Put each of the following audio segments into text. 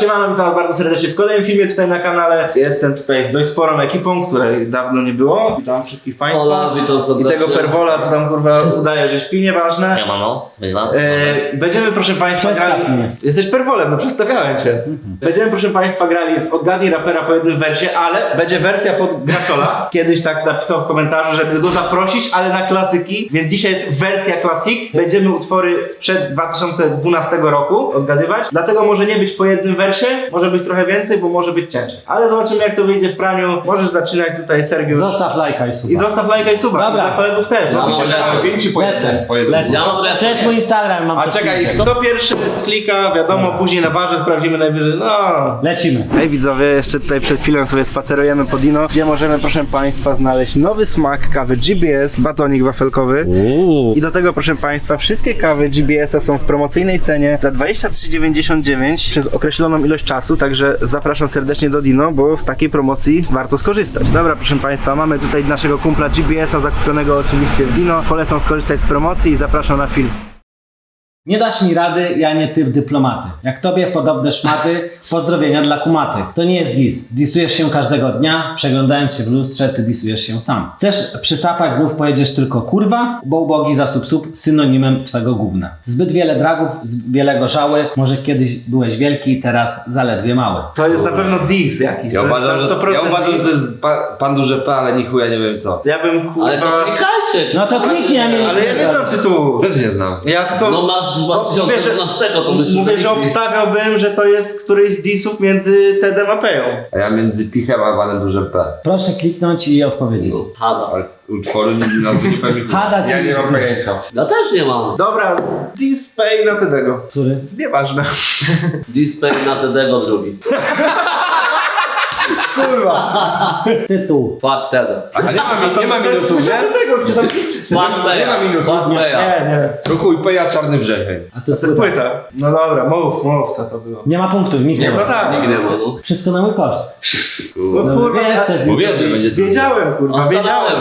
Siemano, witam was bardzo serdecznie w kolejnym filmie tutaj na kanale. Jestem tutaj z dość sporą ekipą, której dawno nie było. Witam wszystkich państwa. Hola, witam I serdecznie. tego perwola, co tam kurwa udaje, że śpi, nieważne. Siemano, wyzwa. E, będziemy proszę państwa Przedstaw grali... mnie. Jesteś perwolem, no przedstawiałem cię. Będziemy proszę państwa grali w Odgadnij rapera po jednym wersie, ale będzie wersja pod Graczola. Kiedyś tak napisał w komentarzu, żeby go zaprosić, ale na klasyki, więc dzisiaj jest wersja klasik. Będziemy utwory sprzed 2012 roku odgadywać, dlatego może nie być po jednym wersie, może być trochę więcej, bo może być ciężej. Ale zobaczymy jak to wyjdzie w praniu. Możesz zaczynać tutaj Sergiusz. Zostaw lajka i suba. I zostaw lajka i suba. Dobra. I dla kolegów też. Ja bo mam Lecę. Ja mam. To jest mój Instagram, mam A czekaj, wpisać. Kto pierwszy klika, wiadomo, później na warze sprawdzimy najwyżej. No. Lecimy. Hej widzowie, jeszcze tutaj przed chwilą sobie spacerujemy po Dino, gdzie możemy, proszę Państwa, znaleźć nowy smak kawy GBS, batonik wafelkowy. I do tego, proszę Państwa, wszystkie kawy GBS-a są w promocyjnej cenie za 23,99 przez określoną ilość czasu, także zapraszam serdecznie do Dino, bo w takiej promocji warto skorzystać. Dobra, proszę Państwa, mamy tutaj naszego kumpla GBS-a zakupionego oczywiście w Dino. Polecam skorzystać z promocji i zapraszam na film. Nie dasz mi rady, ja nie typ dyplomaty. Jak tobie podobne szmaty, pozdrowienia dla kumatych. To nie jest dis. Disujesz się każdego dnia, przeglądając się w lustrze, ty disujesz się sam. Chcesz przysapać, znów pojedziesz tylko kurwa, bo ubogi zasób sub synonimem twego gówna. Zbyt wiele dragów, zbyt wiele gorzały, może kiedyś byłeś wielki, teraz zaledwie mały. To jest na pewno dis jakiś. Ja to uważam, jest że, 100% ja uważam, że to jest pa, pan duże P, ale ni chuja nie wiem co. Ja bym kurwa... Ale to klikajcie. No to kliknij, a nie... Ale ja nie znam tytułu. Też nie znam. Ja tylko... No masz z No, mówię, że- 2012 to myślę, Mówię, że obstawiałbym, że to jest któryś z disów między Tedem a Peją. A ja między pichem a panem duże P. Proszę kliknąć i odpowiedzieć. No, Hada. Ale utworu nie nazwę mi Hada ci... Ja nie mam pojęcia. Ja też nie mam. Dobra, dis na Tedego. Który? Nieważne. Display na Tedego drugi. Kurwa. Tytuł. Fuck Teda. A nie ma, nie ma minusów, nie? Tedego, czy tam nie ma minusów, Nie, nie. To chuj, Peja czarny wrzesień. A to jest płyta. No dobra, mów, mów co to było. Nie ma punktu, nikt nie No ma. tak. Nikt nie ma, no. Wszystko na mój koszt. No No, kurwa, wiesz, ja też Bo wiesz, że będzie wiedziałem, kurwa, wiedziałem.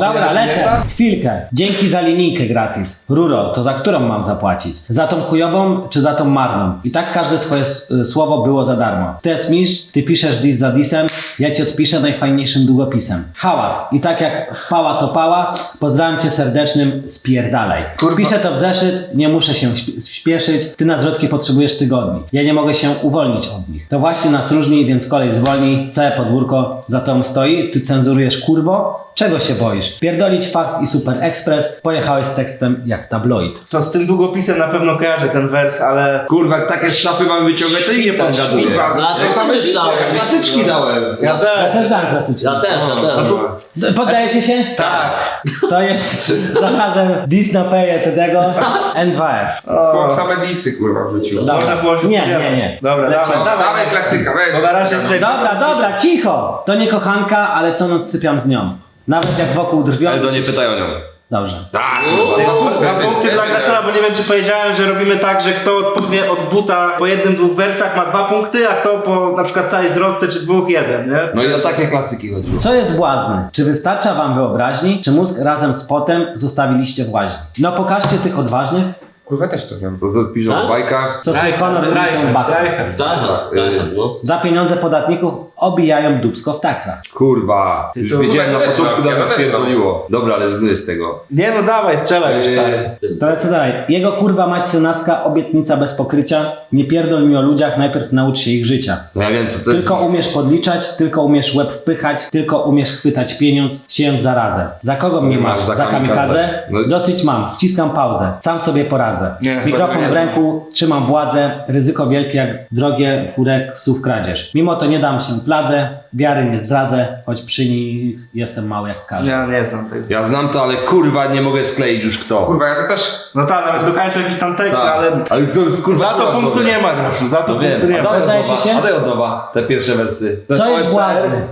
Dobra, lecę. Chwilkę. Dzięki za linijkę gratis. Ruro, to za którą mam zapłacić? Za tą chujową czy za tą marną? I tak każde twoje y, słowo było za darmo. To jest misz, ty piszesz dis za disem, ja ci odpiszę najfajniejszym długopisem. Hałas. I tak jak wpała to pała, pozdrawiam cię serdecznym, spierdalaj. Kurwa. Piszę to w zeszyt, nie muszę się śp- śpieszyć, ty na zwrotki potrzebujesz tygodni. Ja nie mogę się uwolnić od nich. To właśnie nas różni, więc kolej zwolni, całe podwórko za tą stoi, ty cenzurujesz kurwo, Czego się boisz? Pierdolić fakt i super ekspres, pojechałeś z tekstem jak tabloid. To z tym długopisem na pewno kojarzę ten wers, ale... Kurwa, jak takie szafy mamy wyciągać, to i nie pan gaduje. Kurwa. No, a co tam myślałem? Klasyczki dałem. Ja Ja też. też dałem klasyczny. Ja też, ja też. Poddajecie się? Tak. To jest zarazem Disnopeje tego N2F. O, Same disy kurwa. Dobra. Można było się Nie, nie, nie. Dobra, Lecimy. dawaj, dawaj. Dawaj klasyka, weź. Bo na razie tutaj... Dobra, dobra, cicho! To nie kochanka, ale co noc sypiam z nią. Nawet jak wokół drwią. Ale to nie pytaj o nią. Dobrze. Tak. Dwa punkty dla Graczola, bo nie wiem czy powiedziałem, że robimy tak, że kto odpowie od buta po jednym, dwóch wersach ma dwa punkty, a kto po na przykład całej zwrotce czy dwóch jeden, nie? No i o takie klasyki chodziło. Co jest błazny? Czy wystarcza wam wyobraźni, czy mózg razem z potem zostawiliście w łaźni? No pokażcie tych odważnych, Kurwa też to znam. To, to piszą Tak? w bajkach. co baksem. Tryhard. Zdarza, zdarza, no. Za pieniądze podatników obijają dubsko w taksach. Kurwa. Już to- wiedziałem na Kurwa, ja też początku, da ja nas też pierdoliło. Dobra, ale zgnuję z tego. Nie no dawaj, strzelaj już stary. To ale co dalej? Jego kurwa mać synacka, obietnica bez pokrycia. Nie pierdol mi o ludziach, najpierw naucz się ich życia. No ja wiem, co to jest. Tylko umiesz podliczać, tylko umiesz łeb wpychać, tylko umiesz chwytać pieniądz, siejąc zarazę. Za kogo mnie masz? Za Za kamikadze? kamikadze. No- Dosyć mam, wciskam pauzę, sam sobie poradzę. Nie, Mikrofon chyba w ręku, trzymam władzę, ryzyko wielkie jak drogie furek słów kradzież. Mimo to nie dam się pladze, wiary nie zdradzę, choć przy nich jestem mały jak każdy. Ja nie znam tego. Ja znam to, ale kurwa nie mogę skleić już kto. Kurwa, ja to też... No tak, nawet dokończył jakiś tam tekst, Tak. ale ale to jest kurwa. za to kurwa punktu nie ma groszu, za to No punktu wiem, nie a ma. daj od Podajecie nowa, się? a daj od nowa te pierwsze wersy. To Co jest?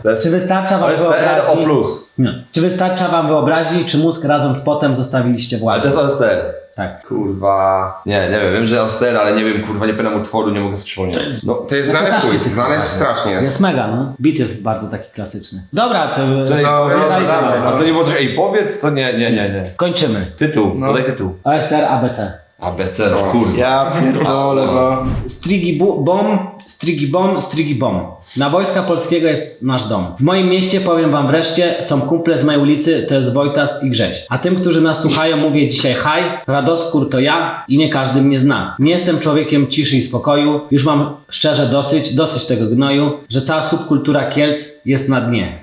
To jest Czy wystarcza wam OSTR o wyobraźni? plus. Nie. Czy wystarcza wam wyobraźni, czy mózg razem z potem zostawiliście Ale władzę? to jest OSTR. Tak. Kurwa. Nie, nie wiem, wiem, że OSTR, ale nie wiem, kurwa, nie pamiętam utworu, nie mogę sobie przypomnieć. No, To jest znane w chuj, znane jest strasznie jest. Jest mega, no. Beat jest bardzo taki klasyczny. Dobra, to jest? No, no, dawaj, A to nie możesz, ej, powiedz, co nie, nie, nie, nie. kończymy. Tytuł, No. podaj tytuł. OSTR ABC. ABC, no kurwa. Ja pierdolę, bo... Strigi bu- Bomb strigibom, strigibom. Na Wojska Polskiego jest nasz dom. W moim mieście, powiem wam wreszcie, są kumple z mojej ulicy, to jest Wojtas i Grześ. A tym, którzy nas słuchają, mówię dzisiaj haj, Radoskór to ja i nie każdy mnie zna. Nie jestem człowiekiem ciszy i spokoju, już mam szczerze dosyć, dosyć tego gnoju, że cała subkultura Kielc jest na dnie.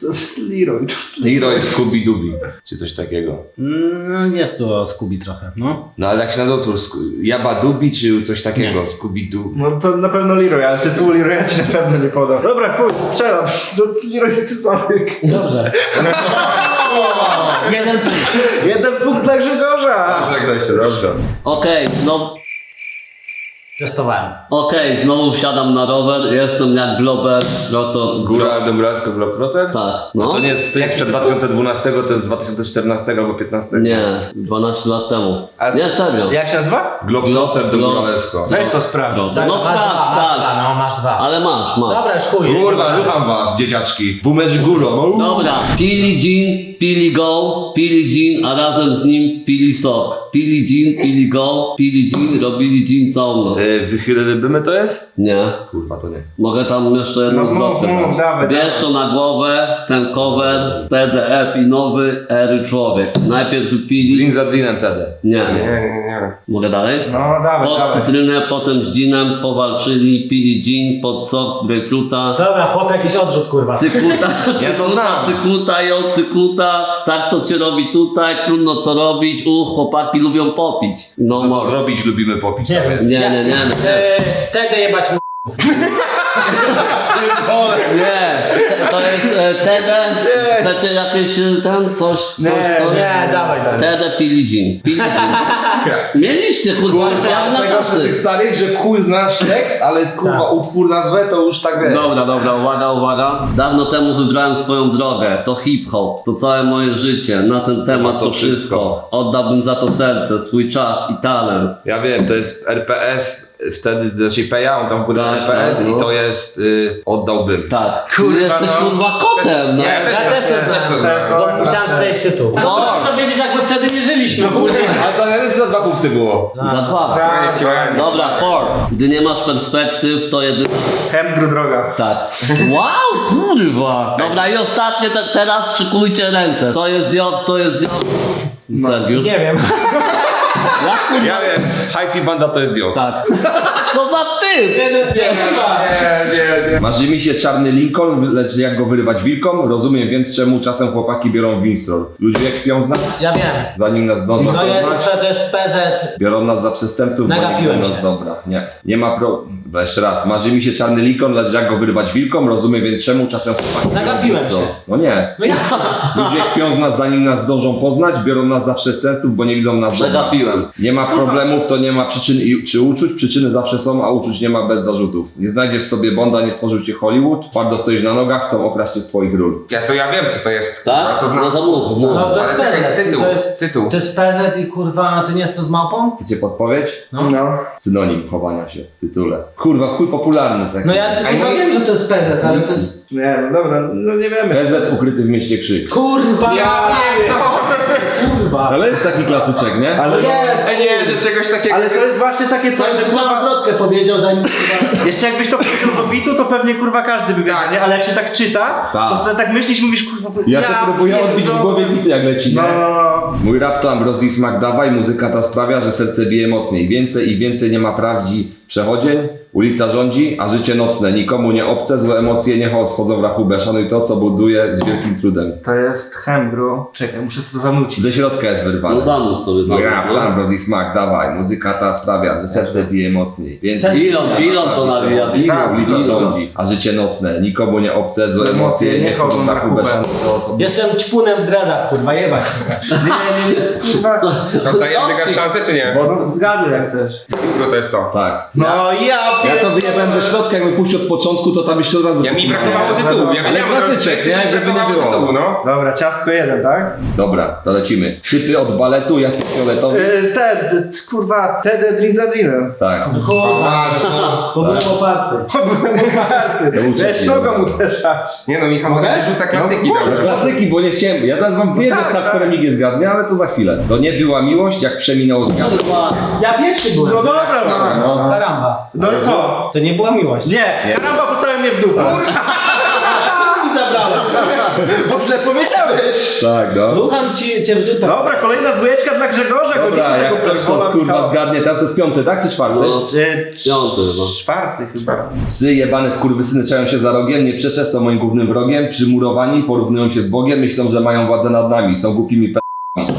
To jest Leroy, to jest Leroy Scooby-Dooby, czy coś takiego. Mm, jest tu o Skubi trochę, no. No ale jak się nazywa to Sku- Jabadubi, czy coś takiego, Scooby-Doo. No to na pewno Leroy, ale tytułu Leroya ci na pewno nie podam. Dobra, chuj, strzelam. To Leroy Scyzoryk. Dobrze. Jeden punkt. Jeden punkt dla Grzegorza. Żegnaj się, dobrze. Okej, no Testowałem. okej, znowu wsiadam na rower, jestem jak Glober, no to Góra Dąbrowsko Globetrotter? Tak, no. To nie jest, to nie jest przed 2012, to jest 2014 albo 15. Nie, 12 lat temu. A Nie, serio. Jak się nazywa? Globetrotter do Glo- Góralewsko. Weź to sprawdź. No, Tak, no masz sprawdź, dwa, masz dwa, tak. no masz dwa. Ale masz, masz. Dobra, już chuj. Kurwa, rucham was, dzieciaczki. Bumerzy górą. Dobra, pili gin, pili go, pili gin, a razem z nim pili sok. Pili gin, pili go, pili gin, robili gin całą noc. Wychylę rybymy to jest? Nie. Kurwa, to nie. Mogę tam jeszcze jedną No, mów, zwrotkę mów, dawaj, Bierz to na głowę, ten cover, TDF i nowy ery człowiek. Najpierw wypili... Glin za glinem wtedy. Nie. Nie, nie, nie. Mogę dalej? No dawaj, Pod dawaj. cytrynę, potem z ginem powalczyli, pili gin, pod sok z grejpfruta. Dobra, chłop jakiś odrzut, kurwa. Cykluta, Ja to znam. cykluta, ją cykluta, tak to się robi tutaj, trudno co robić, u, chłopaki lubią popić. No To co może. zrobić, lubimy popić. Nie tak wiem. więc. Nie, nie, nie, Tedy jebać mu. Nie, to jest e, Tede, chcecie jakieś e, ten, coś, coś, Nie, coś? Nie, dawaj to. Tede pili gin. Pili gin. Mieliście kurwa, ja na Tego z tych kasy. starych, że chuj znasz tekst, ale kurwa Tak. utwór nazwę to już tak wiesz. Dobra, dobra, uwaga, uwaga. Dawno temu wybrałem swoją drogę. To hip-hop, to całe moje życie. Na ten temat to wszystko. Oddałbym za to serce, swój czas i talent. Ja wiem, to jest RPS, wtedy, znaczy Peja, on tam powiedział Tak, RPS tak, no. i to jest y, oddałbym. Tak. Kurwa, Ty jesteś no. kurwa kotem, no. Ja Ja też to znam, bo musiałem skleić tytuł. No. To wiedzieć, jak my wtedy nie żyliśmy. później. Ale to nie za dwa punkty było. Za dwa. Nie chciałem. Dobra, four. Gdy nie masz perspektyw, to jedynie... Hemgru droga. Tak. Wow, kurwa. Dobra i ostatnie, te, teraz szykujcie ręce. To jest diod, to jest diod. Sergiusz? Nie wiem. Jak kurwa? Ja wiem, Hi-Fi Banda to jest diod. Tak. Co za ty? Nie, nie, nie. Marzy mi się czarny Lincoln, lecz jak go wyrywać wilkom? Rozumiem więc czemu czasem chłopaki biorą Winstrol. Ludzie kpią z nas, Ja wiem. zanim nas zdążą To jest, to jest PZ. Biorą nas za przestępców, bo nie Nagapiłem chcą nas się. dobra. Nie, nie ma pro... Dobra, jeszcze raz. Marzy mi się czarny Lincoln, lecz jak go wyrywać wilkom? Rozumiem więc czemu czasem chłopaki biorą Nagapiłem się. No nie. No ja. Ludzie kpią z nas zanim nas zdążą poznać, biorą nas za przestępców, bo nie widzą nas dobra. Przegapiłem. Nie ma problemów, to nie ma przyczyn i, czy uczuć. Przyczyny zawsze są, a uczuć nie ma bez zarzutów. Nie znajdziesz w sobie Bonda, nie stworzył cię Hollywood. Twardo stoisz na nogach, chcą okraść cię z twoich ról. Ja to ja wiem co to jest. Tak? To znam. No to mów, mów. No to jest Ale czekaj, PZ. tytuł, To jest, tytuł. to jest PZ i kurwa, to nie jest to z małpą? Chcecie podpowiedź? No. No. Synonim chowania się w tytule. Kurwa, chuj popularny taki. No ja tylko nie- wiem, że to jest PZ, ale to jest... Nie, no dobra, no nie wiemy. PZ ukryty w mieście krzyk. Kurwa! Ja no. Kurwa! Ale jest taki klasyczek, nie? Ale, Jest! Ej, nie, że czegoś takiego... ale to jest właśnie takie coś, że Całą zwrotkę powiedział, zanim kurwa... Jeszcze jakbyś to powiedział do bitu, to pewnie kurwa każdy by wiedział, Tak. nie? Ale jak się tak czyta, Tak. to sobie tak myślisz, mówisz kurwa... Ja sobie próbuję odbić w głowie bity jak leci, No, nie? no, no. Mój rap to Ambrozji smak dawaj, muzyka ta sprawia, że serce bije mocniej. Więcej i więcej nie ma prawdzi przechodzień, ulica rządzi, a życie nocne. Nikomu nie obce, złe emocje nie wchodzą w rachubę. Szanuj to, co buduje z wielkim trudem. To jest Hemgru. Czekaj, muszę sobie to zanucić. Ze środka jest wyrwane. No zanurz sobie, zanurz. to No. Ambrozji smak dawaj, muzyka ta sprawia, że serce bije mocniej. Więc Bilon, bilon to nawija, bilon, ulica bilon. rządzi, a życie nocne. Nikomu nie obce, złe emocje nie wchodzą w rachubę. Szanuj to, co Jestem ćpunem w dreadach, kurwa, jebać. Nie, nie, nie, kurwa. To daje Edgar szansę czy nie? No, zgaduj jak chcesz. Jutro to jest to. Tak. No ja Ja to wyjebałem ze środka, jakbym puścił od początku, to tam byś to od razu... Ja mi brakowało tytułu, ja Ale że klasyczek, nie? Żeby nie brakowało było. tytułu, no. Dobra, ciastko jeden, tak? Dobra, to lecimy. Typy od baletu, Jacek Fioletowy. Yy, ten, kurwa, Tede Drin za Drinem. Tak. Kurwa. No. Bo byłem opa- Otwarty. To był Wiesz, trzeci, nogą dobra. uderzać. Nie no, Michał teraz rzuca klasyki No, dobre. klasyki, bo nie chciałem. Ja zaraz wam wiem, tak, że tak, tak. polemik zgadnie, ale to za chwilę. To nie była miłość, jak przeminął zgadnie. Kurwa. Ja pierwszy byłem. No dobra, no. No. Karamba. No i co? To nie była miłość. Nie, karamba postawił mnie w dupę. Co mi zabrałeś? Bo źle powiedziałeś. Tak, no. Rucham ci, cię w dupę. Dobra, kolejna dwójeczka dla Grzegorza. Dobra, jak ktoś to kurwa zgadnie, teraz to jest piąty, tak? Czy czwarty? No, E, piąty chyba. Czwarty chyba. Psy jebane skurwysyny czają się za rogiem, nie przeczę, są moim głównym wrogiem, przymurowani, porównują się z Bogiem, myślą, że mają władzę nad nami, są głupimi p***ami.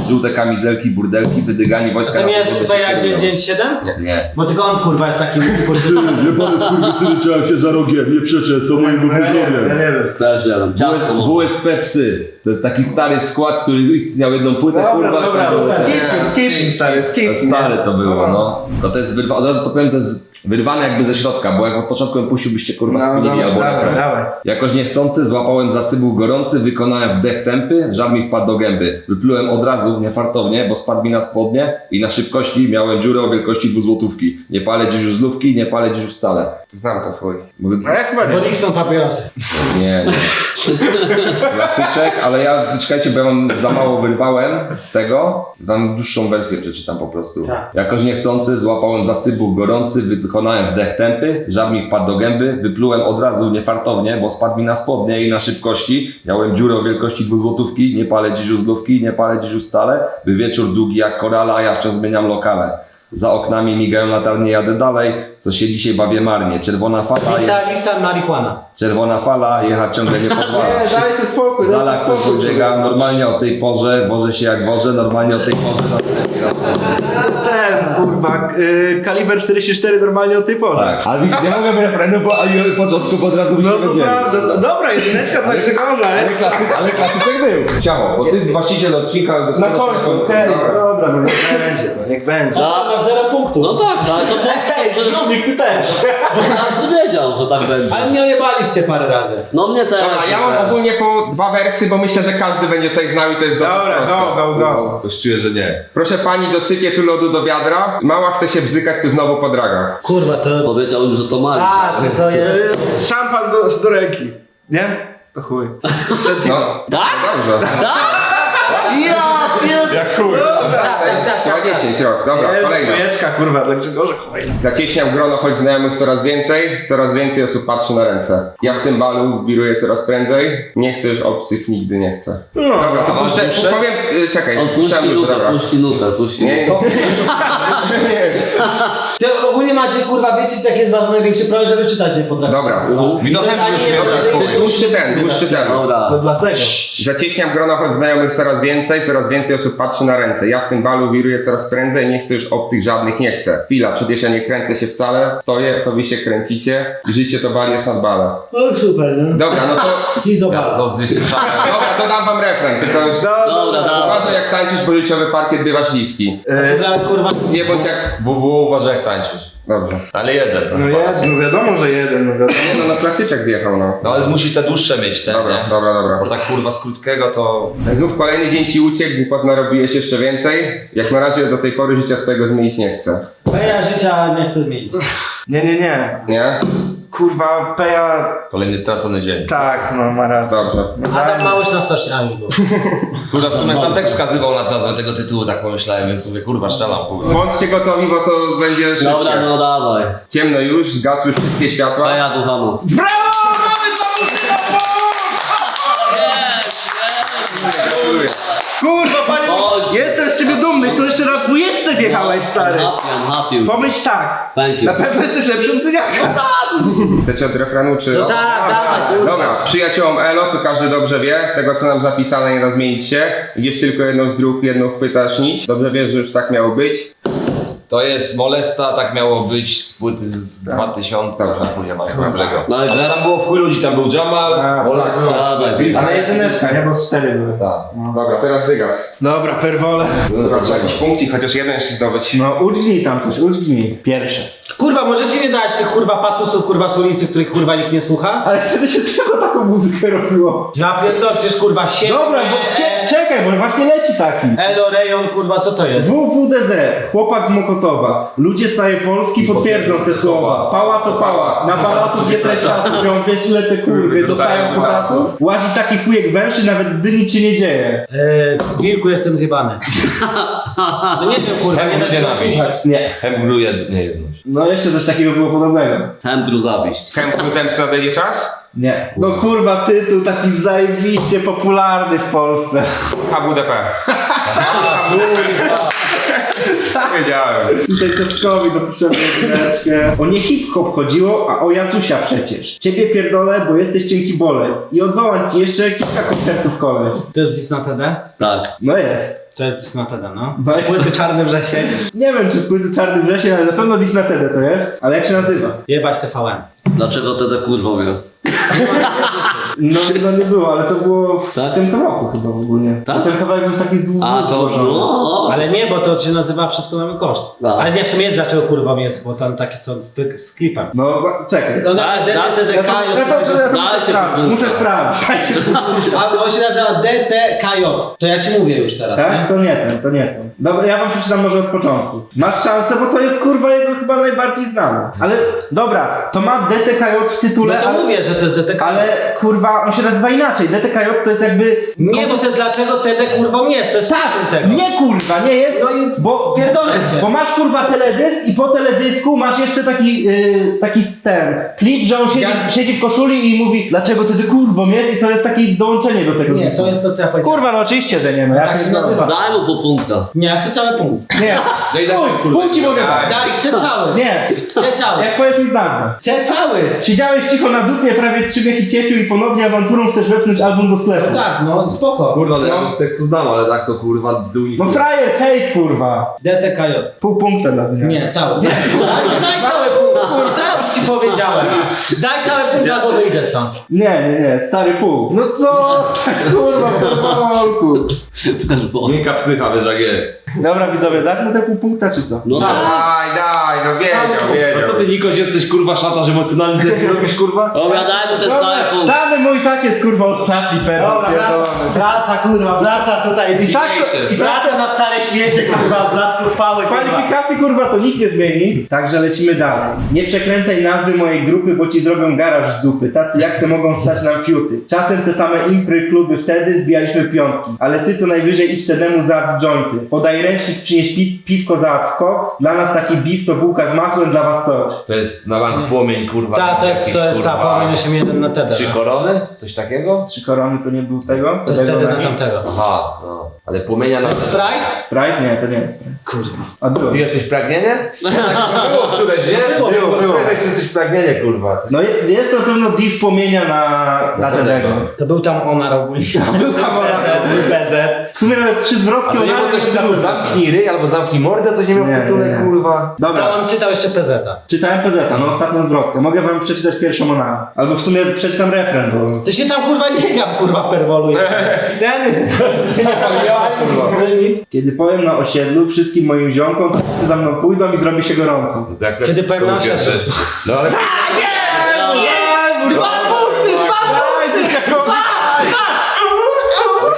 Żółte kamizelki, burdelki, wydygani A wojska... to nie jest chyba jak dzień, dzień 7? Nie. Bo tylko on kurwa jest taki Jebane skurwysyny czają się za rogiem, nie przeczę, są moim głównym Ja nie wiem, ja nie. Ciasto może. WSP Psy. To jest taki stary skład, który istniał jedną płytę, Dobra, kurwa. dobra, każdy dobra. Skip, skip, stary, skip. Stare to było, no. To, to jest wyrwa- od razu to powiem, to jest wyrwane jakby ze środka, bo jak od początku bym puściłbyście kurwa No, spinili dobra, albo dawaj, refren. dawaj. Jakoś niechcący złapałem za cybuł gorący, wykonałem wdech tępy, żar mi wpadł do gęby. Wyplułem od razu, niefartownie, bo spadł mi na spodnie i na szybkości miałem dziurę o wielkości dwuzłotówki. Nie palę dziś już zlówki, nie palę dziś już wcale. Znam to chuj. Mówię, No jak chyba nie. Bo są papierosy. nie, nie. Klasyczek, ale ja, czekajcie, bo ja wam za mało wyrwałem z tego. Wam dłuższą wersję przeczytam po prostu. Tak. Jakoś niechcący złapałem za cybuch gorący, wykonałem wdech tępy, żar mi wpadł do gęby, wyplułem od razu niefartownie, bo spadł mi na spodnie i na szybkości. Miałem dziurę o wielkości dwuzłotówki, nie palę dziś uzdówki, nie palę dziś już wcale. By wieczór długi jak korala, a ja wciąż zmieniam lokale. Za oknami migają latarnie, jadę dalej, co się dzisiaj bawię marnie. Czerwona fala, je, Licealista marihuana. czerwona fala, jechać ciągle nie pozwala. Nie, daj sobie spokój, daj sobie ktoś spokój. biega normalnie o tej porze, wożę się jak wożę, normalnie o tej porze na Ten, kurwa, y, kaliber 44 normalnie o tej porze. Tak, ale widzisz, nie mogę refrenu, bo ani od początku, bo od razu mi No się to będzie. prawda, no, dobra, jedyneczka dla Grzegorza, Ale, ale klasyk, ale klasyczek był. Ciało, bo ty właściciel odcinka... na końcu, okej, Dobra. dobra, no niech będzie, no niech będzie. A, Masz 0 punktów. no tak, ale to po to, że Nikt ty też. każdy wiedział, że tak będzie. Ale mnie ojebaliście parę razy. No mnie też. Dobra, ja mam ogólnie po dwa wersy, bo myślę, że każdy będzie tutaj znał i to jest dosyć Dobra, proste. go, go, go. Coś czuję, że nie. Proszę pani, dosypie tu lodu do wiadra. Mała chce się bzykać tu znowu po dragach. Kurwa, to... Powiedziałbym, że to Mario. A, to, to jest... Szampan do, do ręki. Nie? To chuj. No, Tak? dobrze. Tak? Ja. Jak chuj. Tak, tak, tak, tak. 10 rok. Dobra, Jest kolejna. dwójeczka, kurwa, dla Grzegorza kolejna. Zacieśniał grono, choć znajomych coraz więcej, coraz więcej osób patrzy na ręce. Ja w tym balu wiruję coraz prędzej, nie chcę już obcych, nigdy nie chcę. No, Dobra, to a puszczę, puszczę? powiem, y, czekaj, On puści puszczam już, nutę, dobra. puści nutę, puści Nie, nutę. nie, To ogólnie macie kurwa wiedzieć jaki jest wasz największy problem, żeby czytać nie potrafić. dobra. Winotem To jest ani Dobra, jeden, ty- dłuższy ten, dłuższy ten. Dobra. To dlatego. Zacieśniam grono, choć znajomych coraz więcej, coraz więcej osób patrzy na ręce. Ja w tym balu wiruję coraz prędzej, nie chcę już obcych żadnych, nie chcę. Chwila, przecież ja nie kręcę się wcale, stoję, to wy się kręcicie. Życie to bal jest nad balem. O, super, no. Dobra, no to, I zobacz. To gdzieś słyszałem. dobra, to dam wam refren, tylko już... Dobra, dawaj. Uważaj jak tańczysz, bo życiowy parkiet bywa śliski. To dla kurwa... Nie bądź jak... WW uważaj jak tańczysz. Dobrze. Ale jeden to. No jeden, no wiadomo, że jeden, no wiadomo. Nie no, no klasyczek wjechał, no. No ale musi te dłuższe mieć, te, Dobra, nie? dobra, dobra. Bo tak kurwa z krótkiego to... Znów kolejny dzień ci uciekł, głupot narobiłeś jeszcze więcej. Jak na razie do tej pory życia swojego zmienić nie chcę. Moja życia nie chcę zmienić. Nie, nie, nie. Nie? Kurwa, Peja, Kolejny stracony dzień. tak, no ma rację. Dobrze. Adam Małysz na stocznie, a już było. Kurwa, w sumie sam tekst wskazywał na nazwę tego tytułu, tak pomyślałem, więc mówię, kurwa, szczelam, kurwa. Bądźcie gotowi, bo to będzie szybkie. Dobra, no dawaj. Ciemno już, zgasły wszystkie A światła. ja Duchanos. Gratuluję. Kurwa, panie, jestem z ciebie dumny, co jeszcze na dwójeczce wjechałeś, stary. Happy, I'm happy. Pomyśl tak, Thank you. na pewno jesteś lepszy od Zyniaka. Chcecie od refrenu, czy... No tak, dawaj, kurwa. Dobra, przyjaciołom Elo, to każdy dobrze wie, tego co nam zapisane nie da zmienić się. Gdzieś tylko jedną z dróg, jedną chwytasz nić. Dobrze wiesz, że już tak miało być. To jest Molesta, tak miało być z płyty z 2000, Dobra. tak chuja mają ostrego. No i Ale tam było w chuj ludzi, tam był Jamal, A, Molesta, Siadaj, Wilk. Ale jedyneczka, nie? Bo z cztery były. Tak. Dobra, teraz wygas. Dobra, perwole. Dobra, trzeba jakiś punkcik, chociaż jeden jeszcze zdobyć. No, udźgnij tam coś, udźgnij. Pierwsze. Kurwa, możecie nie dać tych kurwa patusów kurwa z ulicy, których kurwa nikt nie słucha? Ale wtedy się tylko taką muzykę robiło. Ja pierdolę, przecież kurwa się. Dobra, bo cie, czekaj, bo właśnie leci taki. Elo, rejon, kurwa, co to jest? WWDZ, chłopak z Mokotowa. Ludzie z całej Polski potwierdzą te słowa. Pała to pała. Na balasów nie trać czasu, biorą wiesz ile te kurwy dostają kutasów. Łazi taki chujek węży, nawet gdy nic się nie dzieje. Eee, wilku jestem zjebany. No nie wiem kurwa, nie da się tego słuchać. Nie. Niejedność. No jeszcze coś takiego było podobnego. Hembru zawiść. Na daily czas? Nie. No kurwa, tytuł taki zajebiście popularny w Polsce. HWDP. Wiedziałem. Tutaj Czeskowski dopiszemy chwileczkę. O nie hip-hop chodziło, a o Jacusia przecież. Ciebie pierdolę, bo jesteś cienki bolek. I odwołam ci jeszcze kilka koncertów koleś. To jest dis na TD? Tak. No jest. To jest dis na TD, no. Z płyty Czarny Wrzesień. Nie wiem, czy z płyty Czarny Wrzesień, ale na pewno Disney TD to jest. Ale jak się nazywa? Jebać TVN. Dlaczego TD kurwą jest? No, no nie było, ale to było w Tak? tym kawałku chyba w ogóle. Tak? Ten kawałek był taki z dwóch A to złożony. no. Ale nie, bo to się nazywa Wszystko na mój koszt. Tak. Ale nie, w sumie jest dlaczego kurwa jest, bo tam taki co z, z klipem. No wa- czekaj. No, Tak, D- tak. D- Ja to, DTK, ja to, ja to Dajcie muszę sprawdzić. Muszę. A on się nazywa DTKJ. To ja ci mówię już teraz, Tak? To nie ten, to nie ten. Dobra, ja wam przeczytam może od początku. Masz szansę, bo to jest kurwa jego chyba najbardziej znany. Ale dobra, to ma DTKJ w No tytule, to ale, mówię, że to jest DTK. ale kurwa on się nazywa inaczej. DTKJ to jest jakby. Nie, bo to jest dlaczego TD kurwą jest, to jest tytuł tego. Nie kurwa, nie jest. No i bo pierdolę cię. Bo masz kurwa teledysk i po teledysku masz jeszcze taki, yy, taki sten. Klip, że on siedzi, Ja- siedzi w koszuli i mówi dlaczego ty kurwą jest i to jest takie dołączenie do tego. Nie, to jest to co ja powiedziałem. Kurwa, no oczywiście, że nie. No, ja Tak się nazywa. Daj mu po punktach. Nie, ja chcę cały punkt. Nie, No i daj, kurwa, pół ci mogę dać. Daj, chcę cały. Nie, Chcę cały. jak powiesz mi nazwę. Chcę cały. Siedziałeś cicho na dupie prawie trzy wieki cieciu i ponownie awanturą chcesz wepchnąć album do sklepu. No tak, no spoko. Kurwa, no ja z tekstu znam, ale tak to kurwa dół No frajer, hejt kurwa. DTKJ. Pół punkta dla zmiany. Nie, cały. Daj, no daj cały punkt, ci powiedziałem. Daj cały punkt albo wyjdę stąd. Nie, nie, nie, stary pół. No co? Kurwa, powolku. Miękka psycha, wiesz jak jest. Dobra widzowie, dasz mu te pół punkta czy co? No Daj, tak. daj, no wiedział, No wiedział. co ty Nikoś jesteś kurwa szataż emocjonalny, ty robisz kurwa? Dobra, daj mu ten cały Dobra, punkt. damy mu i tak jest kurwa ostatni pewnie. Dobra, wraca, wraca kurwa, wraca tutaj. I tak, i Wraca na stare świecie kurwa, blasku chwały kurwa. kwalifikacji kurwa to nic nie zmieni. Także lecimy dalej. Nie przekręcaj nazwy mojej grupy, bo ci zrobią garaż z dupy. Tacy jak ty mogą stać nam fiuty. Czasem te same impry, kluby wtedy zbijaliśmy piątki. Ale ty co najwyżej idź temu za jointy. Podaj ręcznik, przynieś pi piwko za koks. Dla nas taki beef to bułka z masłem, dla was coś. To jest na bank płomień kurwa. Tak, to jest, to jest ta, powinien się jeden na TD. Trzy no. korony? Coś takiego? Trzy korony to nie był tego? To jest Tego TD na nami? tamtego. Aha, no. Ale płomienia na... Sprite? Sprite? Nie, to nie jest Sprite. Kurwa. A było. Ty jesteś pragnienie? Było któreś, nie? Było, było. Było, ty jesteś pragnienie kurwa. No je- jest to na pewno dis płomienia na, na Tedego. To był tam onar ogólnie. Był tam onar. Był BZ. W sumie nawet trzy A zwrotki to nie było onary zamknij ryj albo zamknij mordę, coś nie miał Nie, w tytule nie, nie. kurwa. To Dobra, on czytał jeszcze PZ. czytałem PZ, no ostatnią zwrotkę. Mogę wam przeczytać pierwszą onarę. Albo w sumie przeczytam refren, bo... Ty się tam kurwa nie gam kurwa perwolu. Ten. Nie nic. Kiedy powiem na osiedlu wszystkim moim ziomkom, to wszyscy za mną pójdą i zrobi się gorąco. Jak Kiedy powiem na osiedlu. No ale... Dwa punkty, dwa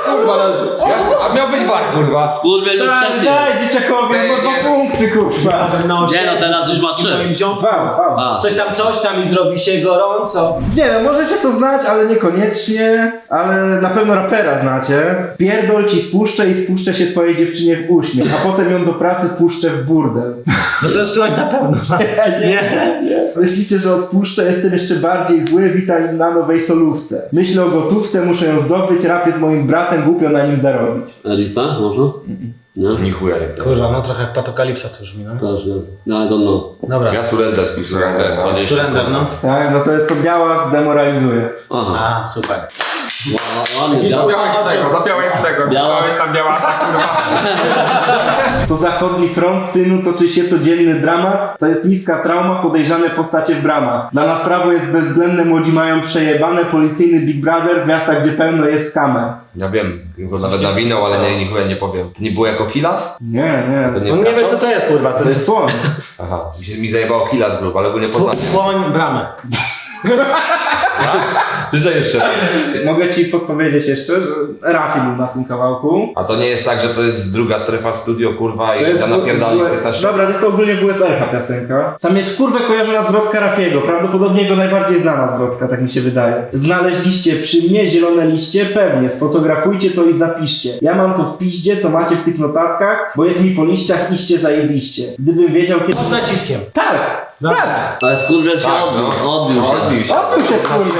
Kurwa, no, jak- a miał być war kurwa. Skurwiel już Daj, trzeci. daj, dzieciakowie, bo dwa punkty, kurwa. No, Nie no, teraz już ma trzy. Wam, wam. A, Coś tam, coś tam i zrobi się gorąco. Nie wiem, możecie to znać, ale niekoniecznie, ale na pewno rapera znacie. Pierdol ci spuszczę i spuszczę się twojej dziewczynie w uśmiech, a potem ją do pracy puszczę w burdel. No to jest na pewno. Nie. Myślicie, że odpuszczę, jestem jeszcze bardziej zły, witam na nowej solówce. Myślę o gotówce, muszę ją zdobyć, rap jest moim bratem, głupio na nim zarobić. Elipa, może? Nie? Ni chuja jak to. Kurwa, no trochę jak patokalipsa to brzmi, no. Też nie. No, I don't know. Dobra. Ja surrender pisałem. Surrender, no. Tak, no to jest to biała zdemoralizuje. Aha. A, super. Ła-. Zapiąłeś z tego, zapiąłeś z tego. Biała. Pisałeś tam białasa, kurwa. To zachodni front, synu, toczy się codzienny dramat. To jest niska trauma, podejrzane postacie w bramach. Dla nas prawo jest bezwzględne, młodzi mają przejebane, policyjny Big Brother w miastach, gdzie pełno jest skamę. Ja wiem, to nawet nawinął, ale nie, nikogo nie powiem. To nie było jako kilas? Nie, nie. To nie On jest nie wie co to jest kurwa, to To jest... słoń. Aha, mi, się, mi zajebało kilas grup, ale go nie poznałem. Słoń bramę. Że jeszcze raz. Mogę ci podpowiedzieć jeszcze, że Rafi był na tym kawałku. A to nie jest tak, że to jest druga strefa studio, kurwa, To i jest ja napierdali w- 15 Dobra, to jest ogólnie WSR piosenka. Tam jest kurwę kojarzona zwrotka Rafiego. Prawdopodobnie jego najbardziej znana zwrotka, tak mi się wydaje. Znaleźliście przy mnie zielone liście? Pewnie. Sfotografujcie to i zapiszcie. Ja mam to w piździe, co macie w tych notatkach, bo jest mi po liściach iście zajebiście. Gdybym wiedział kiedy... Pod naciskiem. Tak! Dobrze. Tak! Ale skurwiel się Tak, odbił, no. odbił się. Odbił się. Odbył się.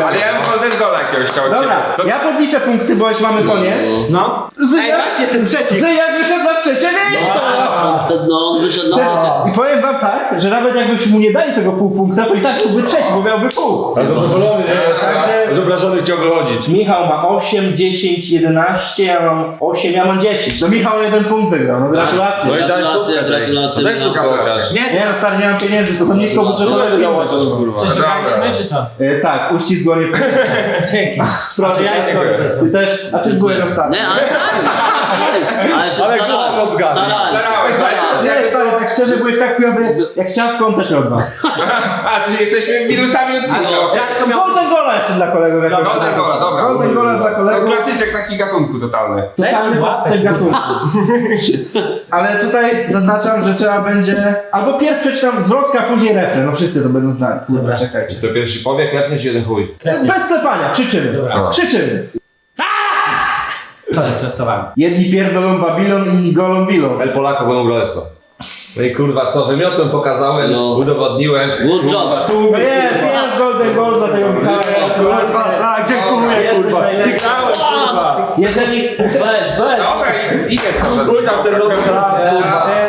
Ale ja bym Golden Gola jakiegoś chciał od Dobra, ciebie. To ja podliczę punkty, bo już mamy koniec. No. Ej, właśnie jestem trzeci. Zyjak wyszedł na trzecie miejsce! No, no on wyszedł na I powiem wam tak, że nawet jakbyśmy mu nie dali tego pół punkta, to i tak byłby trzeci, bo miałby pół. Ale zadowolony, nie? Także- Obrażony chciał wychodzić. Michał ma 8, 10, 11, ja mam 8, ja mam 10. To Michał jeden punkt wygrał, no gratulacje. No i daj Gratulacje, stówkę tej. gratulacje. Chociaż. Nie, Nie no stary, nie mam pieniędzy, to są nisko budżetowe kurwa. coś Dobra. wygraliśmy, czy co? E, tak, uścisk dłonie. Dzięki. Proszę, ja ja jestem Ty też, a ty byłeś ostatni. Nie, ale tak. Ale się Ale starałem, gówno Starałeś, tak? Nie, stary, tak szczerze byłeś tak chujowy, jak ciastko, on też miał dwa. A, czyli jesteśmy minusami odcinka. Ciastko miał Golden Gola jeszcze dla kolegów. jak Golden tak. Gola, dobra. Golden Gola dla To kolegów. klasyczek taki gatunku totalny. Totalny pasek gatunku. Ale tutaj zaznaczam, że trzeba będzie... Albo pierw przeczytam zwrotka, później refren. No wszyscy to będą znali. Kurwa, Dobra. czekajcie. To pierwszy powie, klepnie ci jeden chuj. Bez krzyczymy. Dobra. Krzyczymy. Testowałem? Jedni pierdolą Babilon, inni golą Bilon. El Polako będą królestwo. No i kurwa, co wymiotłem pokazałem, No. udowodniłem. Good Kurwa, job. tu No jest, jest Golden Gold dla tego Michała. Kurwa, tak, dziękuję, Jesteś kurwa. najlepszy. Wygrałeś, kurwa. Jeżeli, Bez, bez. Dobra, i idę stąd. Chuj tam ten ląd.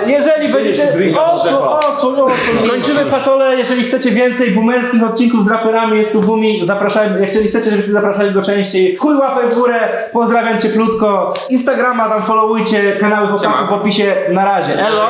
e, jeżeli będziecie... Odsłoń, Kończymy patole, jeżeli chcecie więcej boomerskich odcinków z raperami, jest tu Bumi, zapraszajmy, jeżeli chcecie, żebyśmy zapraszali go częściej, chuj łapę w górę, pozdrawiam cieplutko, Instagrama tam followujcie, kanały chłopaków w opisie, na razie, elo!